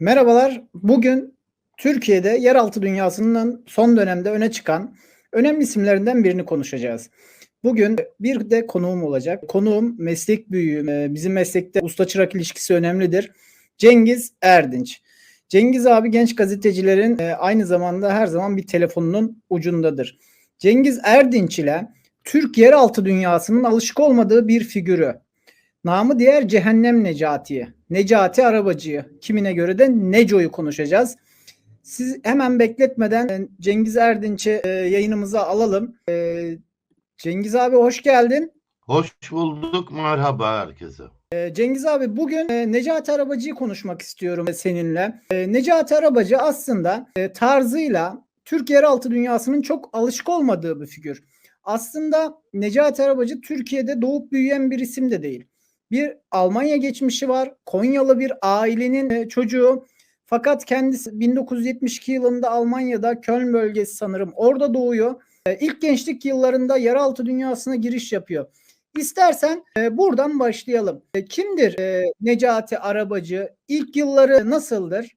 Merhabalar. Bugün Türkiye'de yeraltı dünyasının son dönemde öne çıkan önemli isimlerinden birini konuşacağız. Bugün bir de konuğum olacak. Konuğum meslek büyüğüm. Ee, Bizim meslekte usta çırak ilişkisi önemlidir. Cengiz Erdinç. Cengiz abi genç gazetecilerin e, aynı zamanda her zaman bir telefonunun ucundadır. Cengiz Erdinç ile Türk yeraltı dünyasının alışık olmadığı bir figürü. Namı diğer Cehennem Necati'yi. Necati Arabacı'yı. Kimine göre de Neco'yu konuşacağız. Siz hemen bekletmeden e, Cengiz Erdinç'i e, yayınımıza alalım. E, Cengiz abi hoş geldin. Hoş bulduk. Merhaba herkese. Cengiz abi bugün Necati Arabacı'yı konuşmak istiyorum seninle. Necati Arabacı aslında tarzıyla Türk yeraltı dünyasının çok alışık olmadığı bir figür. Aslında Necati Arabacı Türkiye'de doğup büyüyen bir isim de değil. Bir Almanya geçmişi var. Konyalı bir ailenin e, çocuğu. Fakat kendisi 1972 yılında Almanya'da Köln bölgesi sanırım orada doğuyor. E, İlk gençlik yıllarında yeraltı dünyasına giriş yapıyor. İstersen e, buradan başlayalım. Kimdir Necati Arabacı? İlk yılları nasıldır?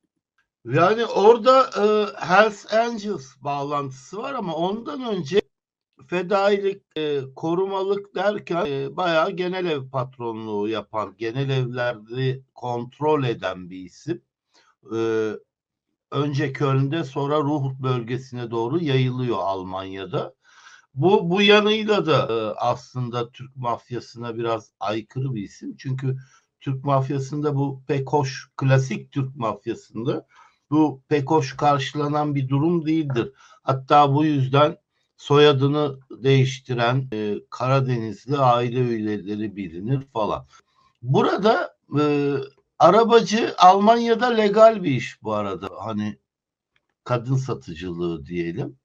Yani orada e, Hells Angels bağlantısı var ama ondan önce fedailik, e, korumalık derken e, bayağı genel ev patronluğu yapan, genel evleri kontrol eden bir isim. E, önce Köln'de sonra Ruhr bölgesine doğru yayılıyor Almanya'da. Bu bu yanıyla da e, aslında Türk mafyasına biraz aykırı bir isim. Çünkü Türk mafyasında bu pek hoş, klasik Türk mafyasında bu pek hoş karşılanan bir durum değildir. Hatta bu yüzden soyadını değiştiren e, Karadenizli aile üyeleri bilinir falan. Burada e, arabacı Almanya'da legal bir iş bu arada. Hani kadın satıcılığı diyelim.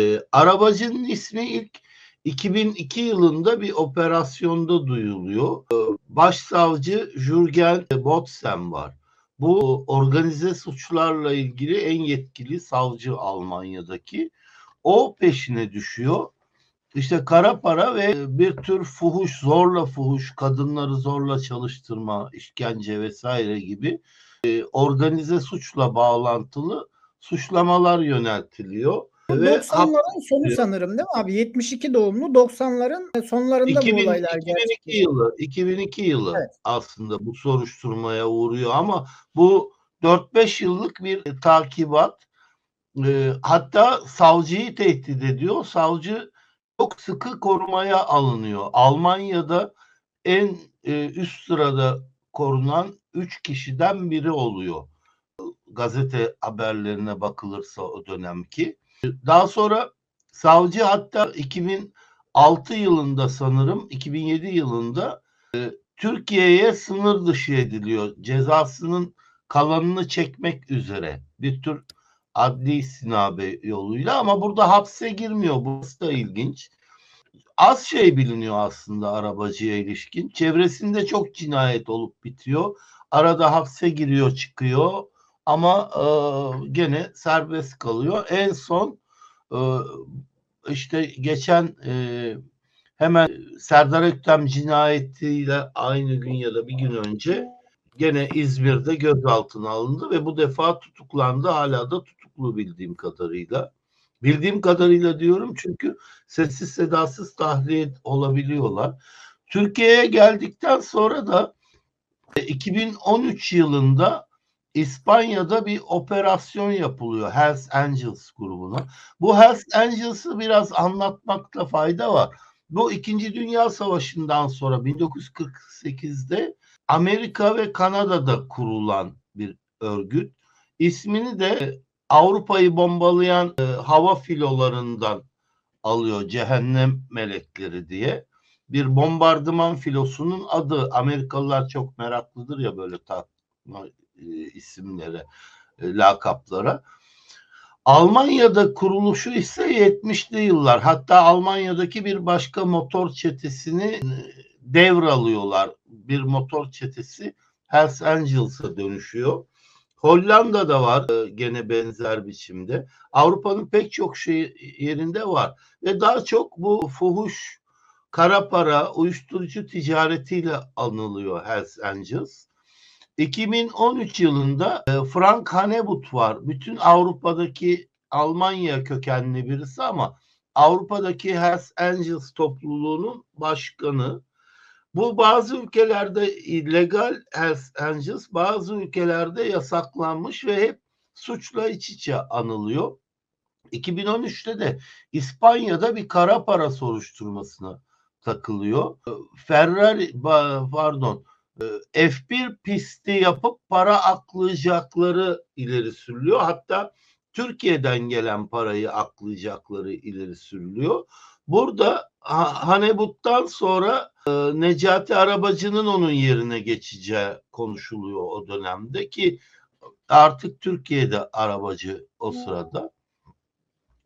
E, arabacının ismi ilk 2002 yılında bir operasyonda duyuluyor. E, başsavcı Jürgen Botzen var. Bu organize suçlarla ilgili en yetkili savcı Almanya'daki. O peşine düşüyor. İşte kara para ve bir tür fuhuş, zorla fuhuş, kadınları zorla çalıştırma, işkence vesaire gibi e, organize suçla bağlantılı suçlamalar yöneltiliyor. Bu Ve 90'ların sonu sanırım değil mi abi? 72 doğumlu 90'ların sonlarında 2000, bu olaylar 2002 gerçekleşiyor. yılı 2002 yılı Evet. aslında bu soruşturmaya uğruyor ama bu 4-5 yıllık bir takibat e, hatta savcıyı tehdit ediyor. Savcı çok sıkı korumaya alınıyor. Almanya'da en e, üst sırada korunan 3 kişiden biri oluyor. Gazete haberlerine bakılırsa o dönemki. Daha sonra savcı hatta 2006 yılında sanırım 2007 yılında e, Türkiye'ye sınır dışı ediliyor. Cezasının kalanını çekmek üzere bir tür adli sinabe yoluyla ama burada hapse girmiyor. Burası da ilginç. Az şey biliniyor aslında arabacıya ilişkin. Çevresinde çok cinayet olup bitiyor. Arada hapse giriyor çıkıyor ama e, gene serbest kalıyor. En son e, işte geçen e, hemen Serdar Öktem cinayetiyle aynı gün ya da bir gün önce gene İzmir'de gözaltına alındı ve bu defa tutuklandı. Hala da tutuklu bildiğim kadarıyla. Bildiğim kadarıyla diyorum çünkü sessiz sedasız tahliye olabiliyorlar. Türkiye'ye geldikten sonra da e, 2013 yılında İspanya'da bir operasyon yapılıyor Hells Angels grubuna. Bu Hells Angels'ı biraz anlatmakta fayda var. Bu İkinci Dünya Savaşı'ndan sonra 1948'de Amerika ve Kanada'da kurulan bir örgüt. İsmini de Avrupa'yı bombalayan e, hava filolarından alıyor Cehennem Melekleri diye. Bir bombardıman filosunun adı Amerikalılar çok meraklıdır ya böyle takma e, isimlere, e, lakaplara. Almanya'da kuruluşu ise 70'li yıllar. Hatta Almanya'daki bir başka motor çetesini e, devralıyorlar. Bir motor çetesi Hells Angels'a dönüşüyor. Hollanda'da var e, gene benzer biçimde. Avrupa'nın pek çok şey yerinde var. Ve daha çok bu fuhuş, kara para, uyuşturucu ticaretiyle anılıyor Hells Angels. 2013 yılında e, Frank Hanebut var. Bütün Avrupa'daki Almanya kökenli birisi ama Avrupa'daki Hells Angels topluluğunun başkanı. Bu bazı ülkelerde legal Hells Angels, bazı ülkelerde yasaklanmış ve hep suçla iç içe anılıyor. 2013'te de İspanya'da bir kara para soruşturmasına takılıyor. Ferrari pardon e, F1 pisti yapıp para aklayacakları ileri sürülüyor. Hatta Türkiye'den gelen parayı aklayacakları ileri sürülüyor. Burada Ha- Hanebut'tan sonra Necati Arabacı'nın onun yerine geçeceği konuşuluyor o dönemde ki artık Türkiye'de arabacı o sırada.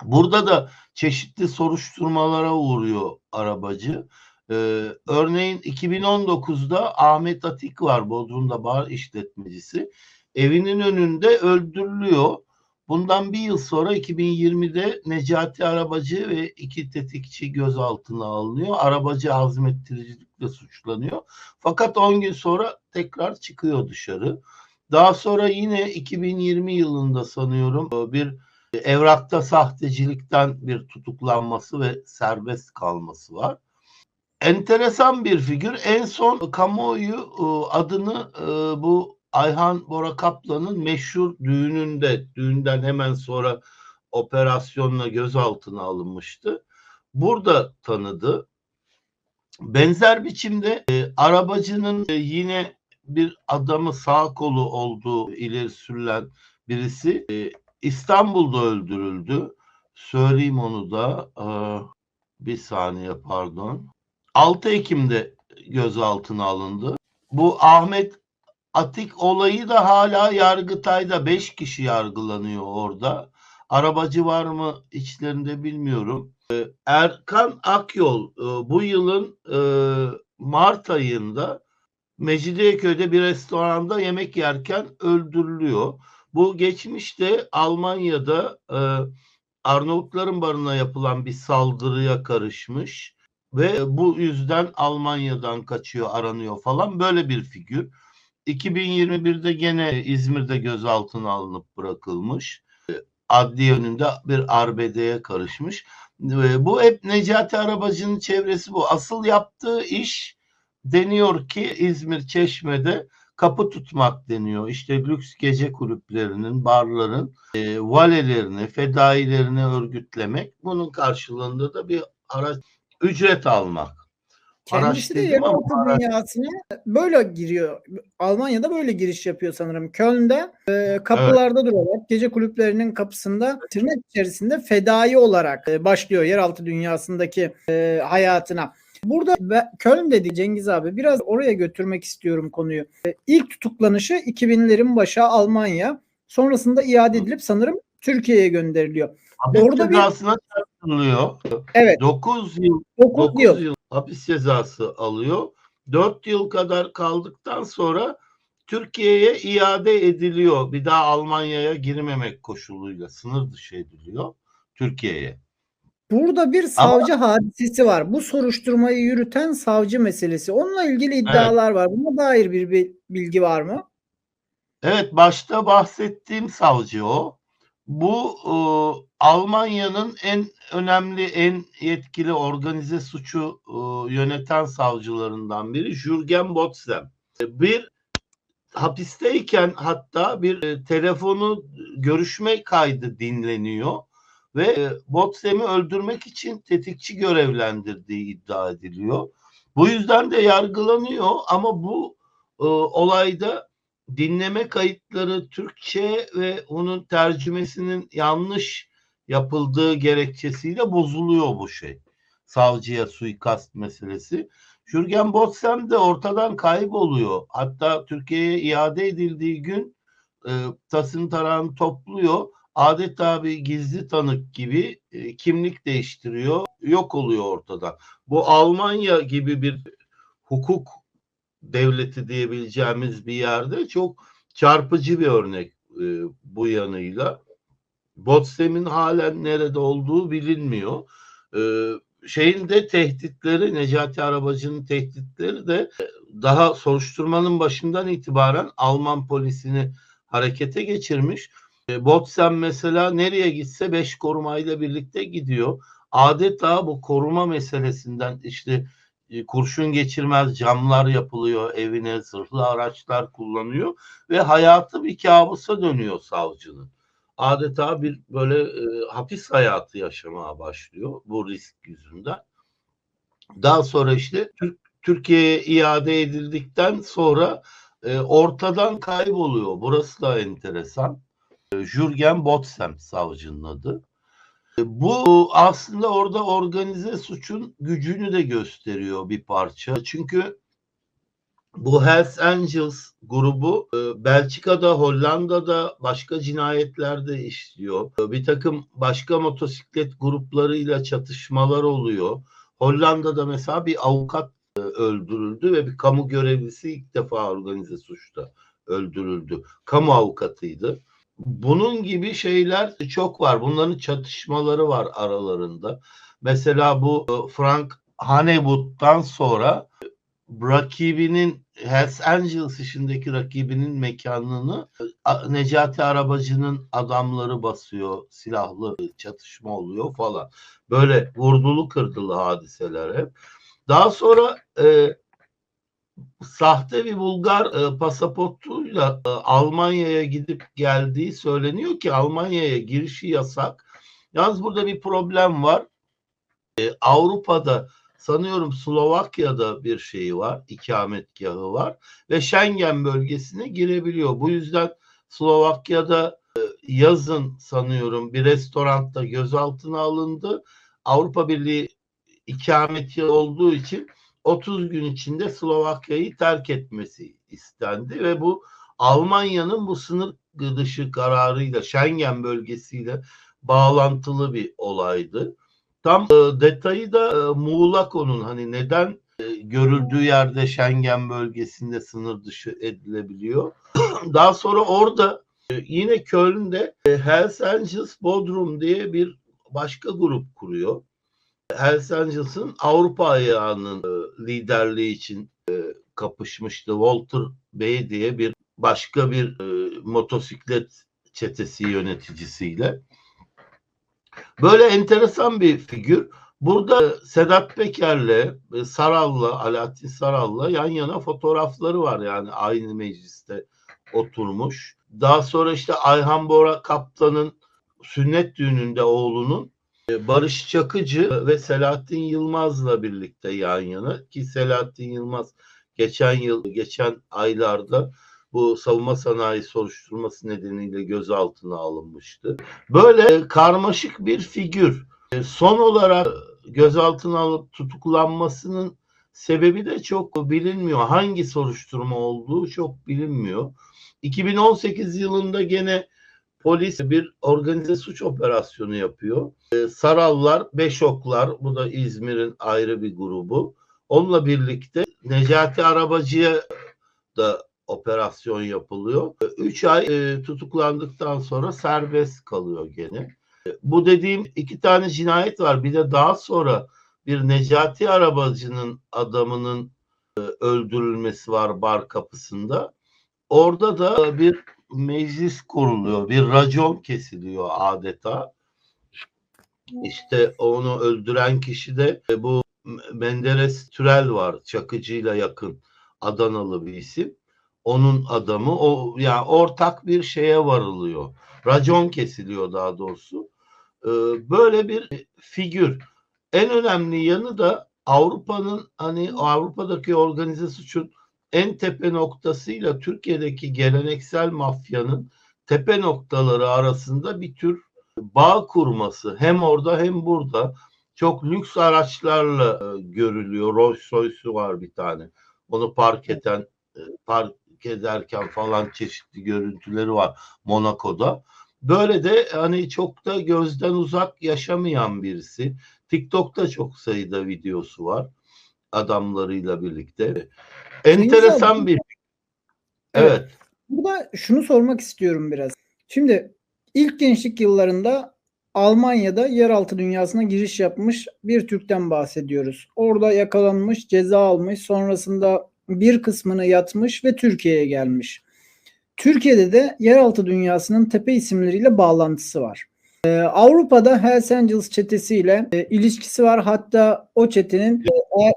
Burada da çeşitli soruşturmalara uğruyor arabacı. Ee, örneğin 2019'da Ahmet Atik var Bodrum'da bar işletmecisi. Evinin önünde öldürülüyor. Bundan bir yıl sonra 2020'de Necati Arabacı ve iki tetikçi gözaltına alınıyor. Arabacı azmettiricilikle suçlanıyor. Fakat 10 gün sonra tekrar çıkıyor dışarı. Daha sonra yine 2020 yılında sanıyorum bir evrakta sahtecilikten bir tutuklanması ve serbest kalması var. Enteresan bir figür. En son kamuoyu e, adını e, bu Ayhan Bora Kaplan'ın meşhur düğününde, düğünden hemen sonra operasyonla gözaltına alınmıştı. Burada tanıdı. Benzer biçimde e, arabacının e, yine bir adamı sağ kolu olduğu ileri sürülen birisi e, İstanbul'da öldürüldü. Söyleyeyim onu da. Aa, bir saniye pardon. 6 Ekim'de gözaltına alındı. Bu Ahmet Atik olayı da hala Yargıtay'da 5 kişi yargılanıyor orada. Arabacı var mı içlerinde bilmiyorum. Ee, Erkan Akyol e, bu yılın e, Mart ayında Mecidiyeköy'de bir restoranda yemek yerken öldürülüyor. Bu geçmişte Almanya'da e, Arnavutların barına yapılan bir saldırıya karışmış ve bu yüzden Almanya'dan kaçıyor, aranıyor falan böyle bir figür. 2021'de gene İzmir'de gözaltına alınıp bırakılmış. Adli önünde bir arbedeye karışmış. E, Bu hep Necati Arabacı'nın çevresi bu. Asıl yaptığı iş deniyor ki İzmir Çeşme'de kapı tutmak deniyor. İşte lüks gece kulüplerinin, barların e, valelerini, fedailerini örgütlemek. Bunun karşılığında da bir araç ücret almak. Kendisi de yeraltı dünyasına böyle giriyor. Almanya'da böyle giriş yapıyor sanırım. Köln'de e, kapılarda durarak gece kulüplerinin kapısında tırnak içerisinde fedai olarak e, başlıyor yeraltı dünyasındaki e, hayatına. Burada Köln dedi Cengiz abi biraz oraya götürmek istiyorum konuyu. E, ilk tutuklanışı 2000'lerin başı Almanya. Sonrasında iade edilip sanırım Türkiye'ye gönderiliyor. Hapis Orada bir- çarptırılıyor. Evet. 9 yıl 9 9 yıl. Hapis cezası alıyor. 4 yıl kadar kaldıktan sonra Türkiye'ye iade ediliyor. Bir daha Almanya'ya girmemek koşuluyla sınır dışı ediliyor Türkiye'ye. Burada bir savcı hadisesi var. Bu soruşturmayı yürüten savcı meselesi. Onunla ilgili iddialar var. Buna dair bir bi- bilgi var mı? Evet başta bahsettiğim savcı o. Bu e, Almanya'nın en önemli, en yetkili organize suçu e, yöneten savcılarından biri Jürgen Botzem. Bir hapisteyken hatta bir e, telefonu görüşme kaydı dinleniyor ve e, Botsem'i öldürmek için tetikçi görevlendirdiği iddia ediliyor. Bu yüzden de yargılanıyor ama bu e, olayda dinleme kayıtları Türkçe ve onun tercümesinin yanlış yapıldığı gerekçesiyle bozuluyor bu şey. Savcıya suikast meselesi. Jürgen Botsem de ortadan kayboluyor. Hatta Türkiye'ye iade edildiği gün e, tasın tarağını topluyor. Adeta bir gizli tanık gibi e, kimlik değiştiriyor. Yok oluyor ortadan. Bu Almanya gibi bir hukuk devleti diyebileceğimiz bir yerde çok çarpıcı bir örnek e, bu yanıyla. Botsem'in halen nerede olduğu bilinmiyor. E, şeyin de tehditleri Necati Arabacı'nın tehditleri de daha soruşturmanın başından itibaren Alman polisini harekete geçirmiş. E, Botsem mesela nereye gitse beş korumayla birlikte gidiyor. Adeta bu koruma meselesinden işte kurşun geçirmez camlar yapılıyor evine, zırhlı araçlar kullanıyor ve hayatı bir kabusa dönüyor savcının. Adeta bir böyle e, hapis hayatı yaşamaya başlıyor bu risk yüzünden. Daha sonra işte Türk, Türkiye'ye iade edildikten sonra e, ortadan kayboluyor. Burası da enteresan. E, Jürgen Botsem savcının adı. E, Bu aslında orada organize suçun gücünü de gösteriyor bir parça. Çünkü bu Hells Angels grubu e, Belçika'da, Hollanda'da başka cinayetlerde işliyor. E, Bir takım başka motosiklet gruplarıyla çatışmalar oluyor. Hollanda'da mesela bir avukat öldürüldü ve bir kamu görevlisi ilk defa organize suçta öldürüldü. Kamu avukatıydı. Bunun gibi şeyler çok var. Bunların çatışmaları var aralarında. Mesela bu e, Frank Hanewood'dan sonra rakibinin Hells Angels işindeki rakibinin mekanını a- Necati Arabacı'nın adamları basıyor. Silahlı çatışma oluyor falan. Böyle vurdulu kırdılı hadiseler hep. Daha sonra e, sahte bir Bulgar e, pasaportuyla e, Almanya'ya gidip geldiği söyleniyor ki Almanya'ya girişi yasak. Yalnız burada bir problem var. E, Avrupa'da sanıyorum Slovakya'da bir şeyi var, ikametgahı var ve Schengen bölgesine girebiliyor. Bu yüzden Slovakya'da e, yazın sanıyorum bir restoranda gözaltına alındı. Avrupa Birliği ikameti olduğu için 30 gün içinde Slovakya'yı terk etmesi istendi ve bu Almanya'nın bu sınır dışı kararıyla Schengen bölgesiyle bağlantılı bir olaydı. Tam e, detayı da e, muğlak onun hani neden e, görüldüğü yerde Schengen bölgesinde sınır dışı edilebiliyor. Daha sonra orada e, yine Köln'de e, Hells Angels Bodrum diye bir başka grup kuruyor. Hells Angels'ın Avrupa ayağının e, liderliği için e, kapışmıştı. Walter Bey diye bir başka bir e, motosiklet çetesi yöneticisiyle. Böyle enteresan bir figür. Burada Sedat Peker'le, e, Saral'la, Alaaddin Saral'la yan yana fotoğrafları var yani aynı mecliste oturmuş. Daha sonra işte Ayhan Bora Kaptan'ın sünnet düğününde oğlunun Barış Çakıcı ve Selahattin Yılmaz'la birlikte yan yana ki Selahattin Yılmaz geçen yıl, geçen aylarda bu savunma sanayi soruşturması nedeniyle gözaltına alınmıştı. Böyle karmaşık bir figür. E, Son olarak gözaltına alıp tutuklanmasının sebebi de çok bilinmiyor. Hangi soruşturma olduğu çok bilinmiyor. 2018 yılında gene polis bir organize suç operasyonu yapıyor. E, Sarallar, Beşoklar, bu da İzmir'in ayrı bir grubu. Onunla birlikte Necati Arabacı'ya da operasyon yapılıyor. 3 ay e, tutuklandıktan sonra serbest kalıyor gene. E, Bu dediğim iki tane cinayet var. Bir de daha sonra bir Necati Arabacı'nın adamının e, öldürülmesi var bar kapısında. Orada da bir meclis kuruluyor. Bir racon kesiliyor adeta. İşte onu öldüren kişi de e, bu Menderes Türel var. Çakıcı'yla yakın Adanalı bir isim. Onun adamı o yani ortak bir şeye varılıyor. Racon kesiliyor daha doğrusu. Ee, böyle bir figür. En önemli yanı da Avrupa'nın hani Avrupa'daki organize suçun en tepe noktasıyla Türkiye'deki geleneksel mafyanın tepe noktaları arasında bir tür bağ kurması. Hem orada hem burada çok lüks araçlarla e, görülüyor. Rolls Royce'u var bir tane. Onu park eden e, park ederken falan çeşitli görüntüleri var Monaco'da. Böyle de hani çok da gözden uzak yaşamayan birisi. TikTok'ta çok sayıda videosu var adamlarıyla birlikte. Enteresan abi. bir Evet. Evet. Burada şunu sormak istiyorum biraz. Şimdi ilk gençlik yıllarında Almanya'da yeraltı dünyasına giriş yapmış bir Türk'ten bahsediyoruz. Orada yakalanmış, ceza almış, sonrasında bir kısmını yatmış ve Türkiye'ye gelmiş. Türkiye'de de yeraltı dünyasının tepe isimleriyle bağlantısı var. Ee, Avrupa'da Hells Angels çetesiyle e, ilişkisi var. Hatta o çetenin e,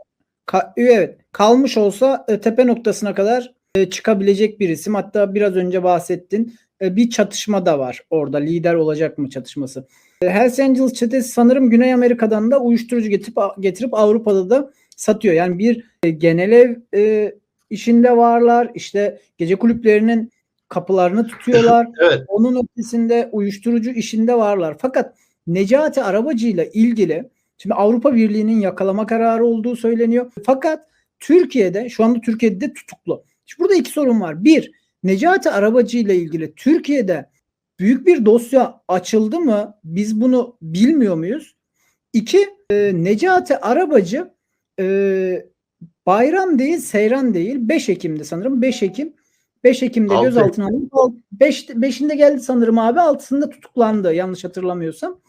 ka- evet kalmış olsa e, tepe noktasına kadar e, çıkabilecek bir isim. Hatta biraz önce bahsettin. E, bir çatışma da var orada. Lider olacak mı çatışması? E, Hells Angels çetesi sanırım Güney Amerika'dan da uyuşturucu getirip getirip Avrupa'da da satıyor. Yani bir e, genel ev e, işinde varlar. İşte gece kulüplerinin kapılarını tutuyorlar. Evet. Onun ötesinde uyuşturucu işinde varlar. Fakat Necati Arabacı ile ilgili şimdi Avrupa Birliği'nin yakalama kararı olduğu söyleniyor. Fakat Türkiye'de şu anda Türkiye'de tutuklu. Şimdi burada iki sorun var. Bir, Necati Arabacı ile ilgili Türkiye'de büyük bir dosya açıldı mı? Biz bunu bilmiyor muyuz? İki, e, Necati Arabacı e, bayram değil, seyran değil. 5 Ekim'de sanırım. 5 Ekim 5 Ekim'de Altı gözaltına alındı. 5 5'inde geldi sanırım abi. 6'sında tutuklandı yanlış hatırlamıyorsam.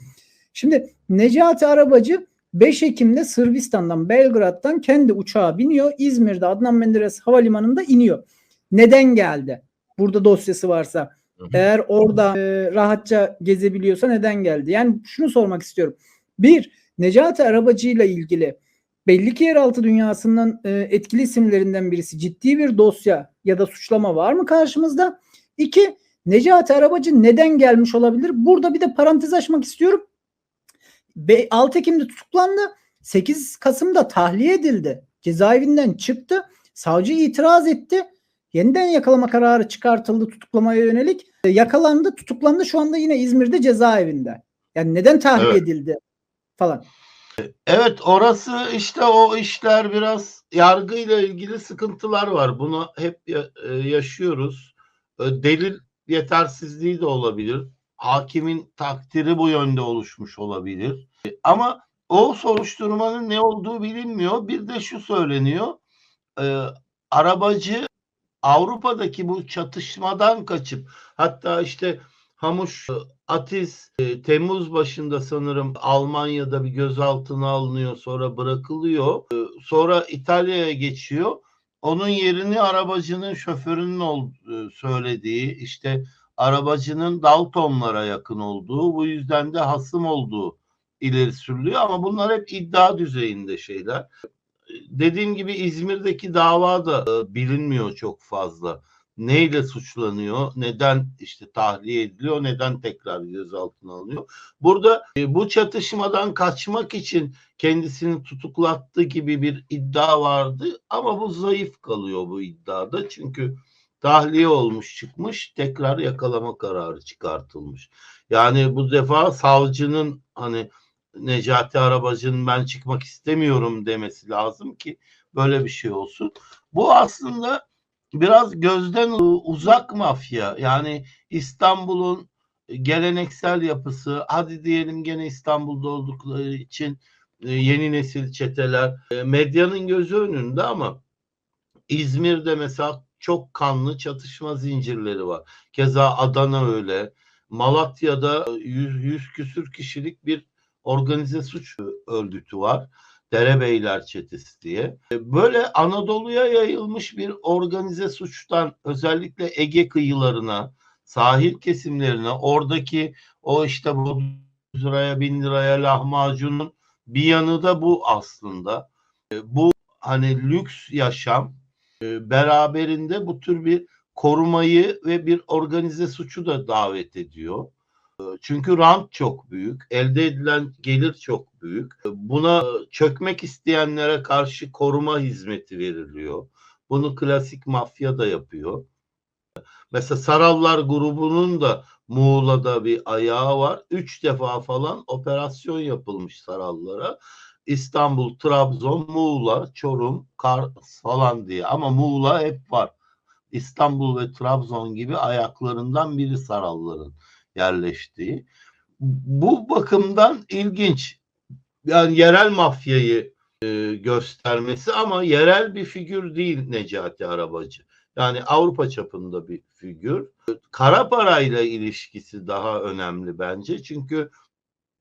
Şimdi Necati Arabacı 5 Ekim'de Sırbistan'dan Belgrad'dan kendi uçağa biniyor. İzmir'de Adnan Menderes Havalimanı'nda iniyor. Neden geldi? Burada dosyası varsa. Eğer orada e, rahatça gezebiliyorsa neden geldi? Yani şunu sormak istiyorum. Bir, Necati Arabacı ile ilgili belli ki yeraltı dünyasının e, etkili isimlerinden birisi ciddi bir dosya ya da suçlama var mı karşımızda? İki, Necati Arabacı neden gelmiş olabilir? Burada bir de parantez açmak istiyorum. Be- 6 Ekim'de tutuklandı. 8 Kasım'da tahliye edildi. Cezaevinden çıktı. Savcı itiraz etti. Yeniden yakalama kararı çıkartıldı tutuklamaya yönelik. E, Yakalandı, tutuklandı. Şu anda yine İzmir'de cezaevinde. Yani neden tahliye Evet. edildi falan. Evet orası işte o işler biraz yargıyla ilgili sıkıntılar var. Bunu hep e, yaşıyoruz. E, Delil yetersizliği de olabilir. Hakimin takdiri bu yönde oluşmuş olabilir. E, Ama o soruşturmanın ne olduğu bilinmiyor. Bir de şu söyleniyor. E, arabacı Avrupa'daki bu çatışmadan kaçıp hatta işte Hamuş e, Atiz e, Temmuz başında sanırım Almanya'da bir gözaltına alınıyor sonra bırakılıyor. E, sonra İtalya'ya geçiyor. Onun yerini arabacının şoförünün ol, e, söylediği işte arabacının Daltonlara yakın olduğu bu yüzden de hasım olduğu ileri sürülüyor ama bunlar hep iddia düzeyinde şeyler. Dediğim gibi İzmir'deki dava da e, bilinmiyor çok fazla neyle suçlanıyor, neden işte tahliye ediliyor, neden tekrar gözaltına alınıyor. Burada e, bu çatışmadan kaçmak için kendisini tutuklattı gibi bir iddia vardı ama bu zayıf kalıyor bu iddiada çünkü tahliye olmuş çıkmış tekrar yakalama kararı çıkartılmış. Yani bu defa savcının hani Necati Arabacı'nın ben çıkmak istemiyorum demesi lazım ki böyle bir şey olsun. Bu aslında biraz gözden uzak mafya. Yani İstanbul'un geleneksel yapısı, hadi diyelim gene İstanbul'da oldukları için e, yeni nesil çeteler e, medyanın gözü önünde ama İzmir'de mesela çok kanlı çatışma zincirleri var. Keza Adana öyle. Malatya'da yüz, yüz küsür kişilik bir organize suç örgütü var. Derebeyler Çetesi diye. Böyle Anadolu'ya yayılmış bir organize suçtan özellikle Ege kıyılarına, sahil kesimlerine, oradaki o işte bu 100 liraya bin liraya lahmacunun bir yanı da bu aslında. Bu hani lüks yaşam e, beraberinde bu tür bir korumayı ve bir organize suçu da davet ediyor. Çünkü rant çok büyük, elde edilen gelir çok büyük. Buna çökmek isteyenlere karşı koruma hizmeti veriliyor. Bunu klasik mafya da yapıyor. Mesela Sarallar grubunun da Muğla'da bir ayağı var. Üç defa falan operasyon yapılmış Sarallara. İstanbul, Trabzon, Muğla, Çorum, Kars falan diye. Ama Muğla hep var. İstanbul ve Trabzon gibi ayaklarından biri Saralların yerleştiği. Bu bakımdan ilginç. Yani yerel mafyayı e, göstermesi ama yerel bir figür değil Necati Arabacı. Yani Avrupa çapında bir figür. Kara parayla ilişkisi daha önemli bence. Çünkü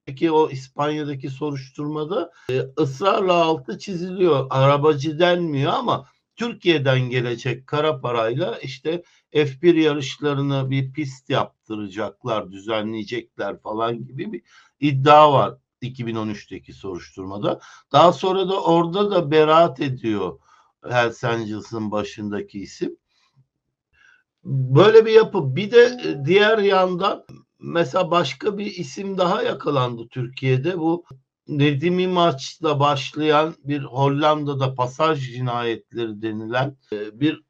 Peki o İspanya'daki soruşturmada e, ısrarla altı çiziliyor. Arabacı denmiyor ama Türkiye'den gelecek kara parayla işte F1 yarışlarına bir pist yaptıracaklar, düzenleyecekler falan gibi bir iddia var 2013'teki soruşturmada. Daha sonra da orada da beraat ediyor Hells Angels'ın başındaki isim. Böyle bir yapı. Bir de e, diğer yandan mesela başka bir isim daha yakalandı Türkiye'de. Bu Nedim'i maçla başlayan bir Hollanda'da pasaj cinayetleri denilen e, bir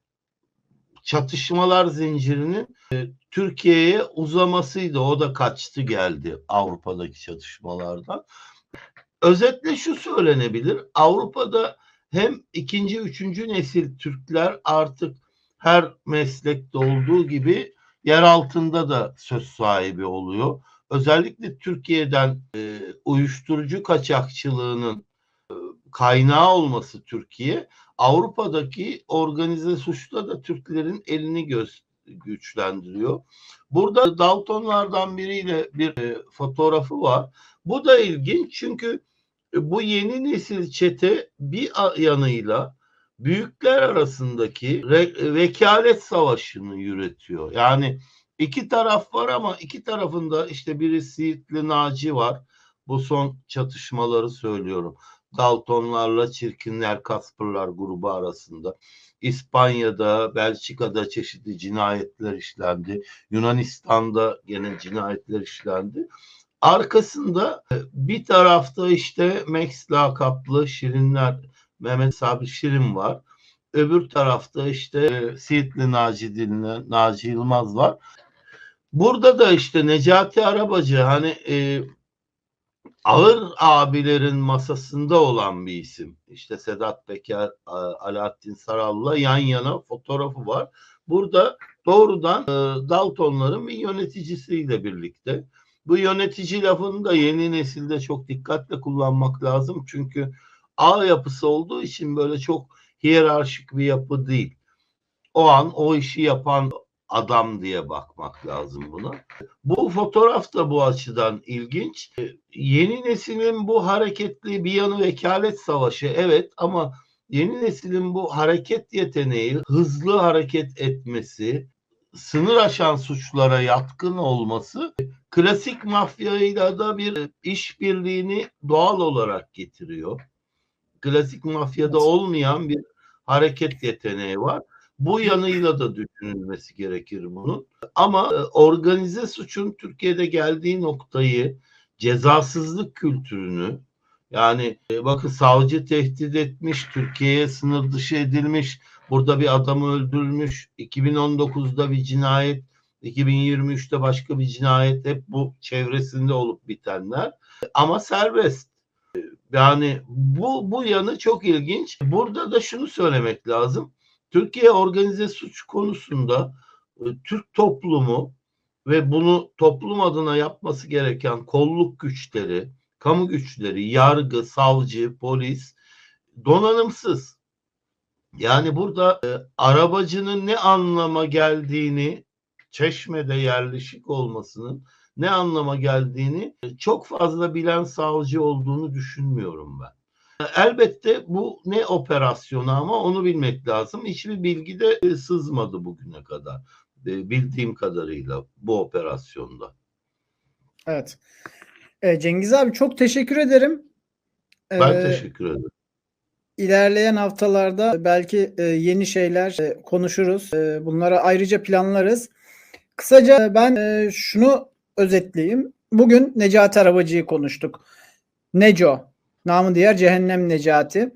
çatışmalar zincirinin e, Türkiye'ye uzamasıydı. O da kaçtı geldi Avrupa'daki çatışmalardan. Özetle şu söylenebilir. Avrupa'da hem ikinci, üçüncü nesil Türkler artık her meslekte olduğu gibi yer altında da söz sahibi oluyor. Özellikle Türkiye'den e, uyuşturucu kaçakçılığının e, kaynağı olması Türkiye, Avrupa'daki organize suçta da Türklerin elini göz, güçlendiriyor. Burada Daltonlardan biriyle bir e, fotoğrafı var. Bu da ilginç çünkü e, bu yeni nesil çete bir yanıyla büyükler arasındaki vekalet savaşını yürütüyor. Yani iki taraf var ama iki tarafında işte biri Siirtli Naci var. Bu son çatışmaları söylüyorum. Daltonlarla Çirkinler Kasperlar grubu arasında. İspanya'da, Belçika'da çeşitli cinayetler işlendi. Yunanistan'da gene cinayetler işlendi. Arkasında e, bir tarafta işte Max lakaplı Şirinler, Mehmet Sabri Şirin var. Öbür tarafta işte e, Siirtli Naci denilen Naci Yılmaz var. Burada da işte Necati Arabacı hani e, ağır abilerin masasında olan bir isim. İşte Sedat Peker, Alaaddin Saral'la yan yana fotoğrafı var. Burada doğrudan e, Daltonların bir yöneticisiyle birlikte. Bu yönetici lafını da yeni nesilde çok dikkatle kullanmak lazım. Çünkü ağ yapısı olduğu için böyle çok hiyerarşik bir yapı değil. O an o işi yapan adam diye bakmak lazım buna. Bu fotoğraf da bu açıdan ilginç. Yeni neslin bu hareketli bir yanı vekalet savaşı evet ama yeni neslin bu hareket yeteneği, hızlı hareket etmesi, sınır aşan suçlara yatkın olması klasik mafyayla da bir işbirliğini doğal olarak getiriyor. Klasik mafyada olmayan bir hareket yeteneği var. Bu yanıyla da düşünülmesi gerekir bunun. Ama e, organize suçun Türkiye'de geldiği noktayı, cezasızlık kültürünü, yani e, bakın savcı tehdit etmiş, Türkiye'ye sınır dışı edilmiş, burada bir adamı öldürmüş, 2019'da bir cinayet, 2023'te başka bir cinayet hep bu çevresinde olup bitenler ama serbest. Yani bu bu yanı çok ilginç. Burada da şunu söylemek lazım. Türkiye organize suç konusunda e, Türk toplumu ve bunu toplum adına yapması gereken kolluk güçleri, kamu güçleri, yargı, savcı, polis donanımsız. Yani burada e, arabacının ne anlama geldiğini, Çeşme'de yerleşik olmasının ne anlama geldiğini çok fazla bilen savcı olduğunu düşünmüyorum ben. Elbette bu ne operasyonu ama onu bilmek lazım. Hiçbir bilgi de e, sızmadı bugüne kadar. E, Bildiğim kadarıyla bu operasyonda. Evet. E, Cengiz abi çok teşekkür ederim. Ben Ee, teşekkür ederim. İlerleyen haftalarda belki yeni şeyler konuşuruz. Bunları ayrıca planlarız. Kısaca ben şunu özetleyeyim. Bugün Necati Arabacı'yı konuştuk. Neco, namı diğer Cehennem Necati.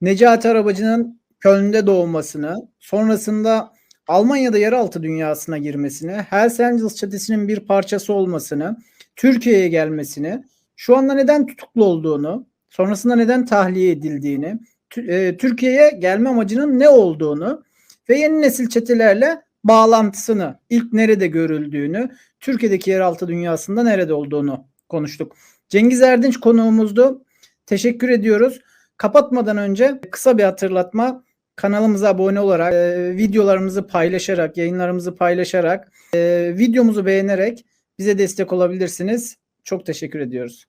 Necati Arabacı'nın Köln'de doğmasını, sonrasında Almanya'da yeraltı dünyasına girmesini, Hells Angels çetesinin bir parçası olmasını, Türkiye'ye gelmesini, şu anda neden tutuklu olduğunu, sonrasında neden tahliye edildiğini, e, Türkiye'ye gelme amacının ne olduğunu ve yeni nesil çetelerle bağlantısını, ilk nerede görüldüğünü, Türkiye'deki yeraltı dünyasında nerede olduğunu konuştuk. Cengiz Erdinç konuğumuzdu. Teşekkür ediyoruz. Kapatmadan önce kısa bir hatırlatma. Kanalımıza abone olarak, e, videolarımızı paylaşarak, yayınlarımızı paylaşarak, e, videomuzu beğenerek bize destek olabilirsiniz. Çok teşekkür ediyoruz.